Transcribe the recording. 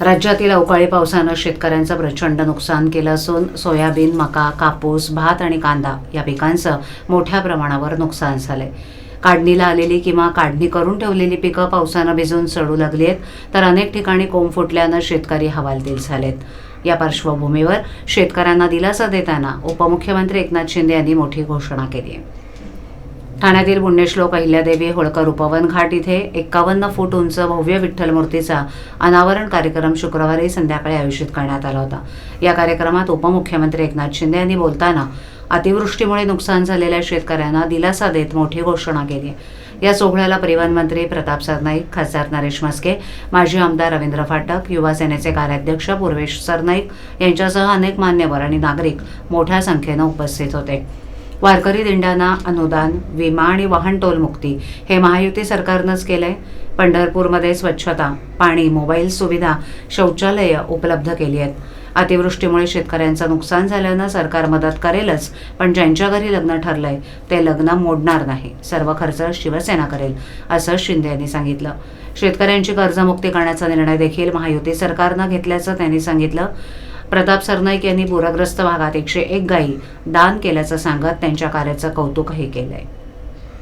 राज्यातील अवकाळी पावसानं शेतकऱ्यांचं प्रचंड नुकसान केलं असून सोयाबीन मका कापूस भात आणि कांदा या पिकांचं मोठ्या प्रमाणावर नुकसान झालंय. काढणीला आलेली किंवा काढणी करून ठेवलेली पिकं पावसानं भिजून सडू लागली आहेत तर अनेक ठिकाणी कोंब फुटल्यानं शेतकरी हवालदिल झालेत. या पार्श्वभूमीवर शेतकऱ्यांना दिलासा देताना उपमुख्यमंत्री एकनाथ शिंदे यांनी मोठी घोषणा केली आहे ठाण्यातील पुण्यश्लोक अहिल्यादेवी होळकर उपवन घाट इथे एक्कावन्न फूट उंच भव्य विठ्ठल मूर्तीचा अनावरण कार्यक्रम शुक्रवारी संध्याकाळी आयोजित करण्यात आला होता. या कार्यक्रमात उपमुख्यमंत्री एकनाथ शिंदे यांनी बोलताना अतिवृष्टीमुळे नुकसान झालेल्या शेतकऱ्यांना दिलासा देत मोठी घोषणा केली या सोहळ्याला परिवहन मंत्री प्रताप सरनाईक खासदार नरेश म्हस्के माजी आमदार रवींद्र फाटक युवा सेनेचे कार्याध्यक्ष पूर्वेश सरनाईक यांच्यासह अनेक मान्यवर आणि नागरिक मोठ्या संख्येनं उपस्थित होते. वारकरी दिंड्यांना अनुदान विमा आणि वाहन टोलमुक्ती हे महायुती सरकारनंच केलंय. पंढरपूरमध्ये स्वच्छता पाणी मोबाईल सुविधा शौचालयं उपलब्ध केली आहेत. अतिवृष्टीमुळे शेतकऱ्यांचं नुकसान झाल्यानं सरकार मदत करेलच पण ज्यांच्या घरी लग्न ठरलंय ते लग्न मोडणार नाही. सर्व खर्च शिवसेना करेल असं शिंदे यांनी सांगितलं. शेतकऱ्यांची कर्जमुक्ती करण्याचा निर्णय देखील महायुती सरकारनं घेतल्याचं त्यांनी सांगितलं. प्रताप सरनाईक यांनी पूरग्रस्त भागात एकशे एक गायी दान केल्याचं सांगत त्यांच्या कार्याचं कौतुकही केलंय.